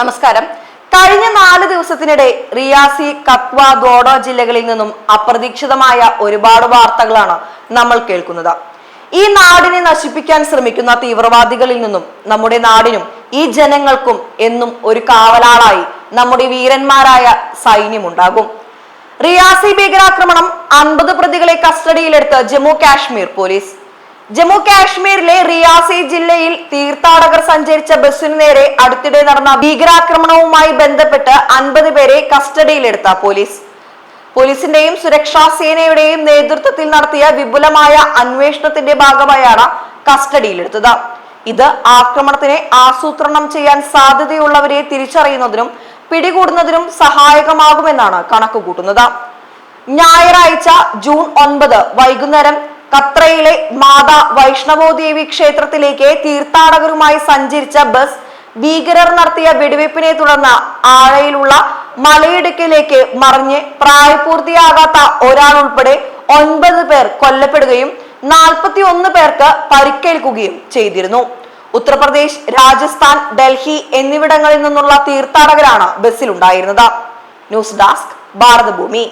നമസ്കാരം. കഴിഞ്ഞ നാല് ദിവസത്തിനിടെ റിയാസി കത്വ ദോഡോ ജില്ലകളിൽ നിന്നും അപ്രതീക്ഷിതമായ ഒരുപാട് വാർത്തകളാണ് നമ്മൾ കേൾക്കുന്നത്. ഈ നാടിനെ നശിപ്പിക്കാൻ ശ്രമിക്കുന്ന തീവ്രവാദികളിൽ നിന്നും നമ്മുടെ നാടിനും ഈ ജനങ്ങൾക്കും എന്നും ഒരു കാവലാളായി നമ്മുടെ വീരന്മാരായ സൈന്യമുണ്ടാകും. റിയാസി ഭീകരാക്രമണം അൻപത് പ്രതികളെ കസ്റ്റഡിയിലെടുത്ത് ജമ്മു കാശ്മീർ പോലീസ്. ജമ്മു കാശ്മീരിലെ റിയാസി ജില്ലയിൽ തീർത്ഥാടകർ സഞ്ചരിച്ച ബസ്സിനു നേരെ അടുത്തിടെ നടന്ന ഭീകരാക്രമണവുമായി ബന്ധപ്പെട്ട് അൻപത് പേരെ കസ്റ്റഡിയിലെടുത്ത പോലീസ്. പോലീസിന്റെയും സുരക്ഷാ സേനയുടെയും നേതൃത്വത്തിൽ നടത്തിയ വിപുലമായ അന്വേഷണത്തിന്റെ ഭാഗമായാണ് കസ്റ്റഡിയിലെടുത്തത്. ഇത് ആക്രമണത്തിനെ ആസൂത്രണം ചെയ്യാൻ സാധ്യതയുള്ളവരെ തിരിച്ചറിയുന്നതിനും പിടികൂടുന്നതിനും സഹായകമാകുമെന്നാണ് കണക്കുകൂട്ടുന്നത്. ഞായറാഴ്ച ജൂൺ ഒൻപത് വൈകുന്നേരം ഖത്രയിലെ മാതാ വൈഷ്ണവോദേവി ക്ഷേത്രത്തിലേക്ക് തീർത്ഥാടകരുമായി സഞ്ചരിച്ച ബസ് ഭീകരർ നടത്തിയ വെടിവെപ്പിനെ തുടർന്ന് ആഴയിലുള്ള മലയിടുക്കിലേക്ക് മറിഞ്ഞ് പ്രായപൂർത്തിയാകാത്ത ഒരാൾ ഉൾപ്പെടെ ഒൻപത് പേർ കൊല്ലപ്പെടുകയും നാൽപ്പത്തി ഒന്ന് പേർക്ക് പരിക്കേൽക്കുകയും ചെയ്തിരുന്നു. ഉത്തർപ്രദേശ് രാജസ്ഥാൻ ഡൽഹി എന്നിവിടങ്ങളിൽ നിന്നുള്ള തീർത്ഥാടകരാണ് ബസ്സിലുണ്ടായിരുന്നത്. News desk Bharathabhoomi.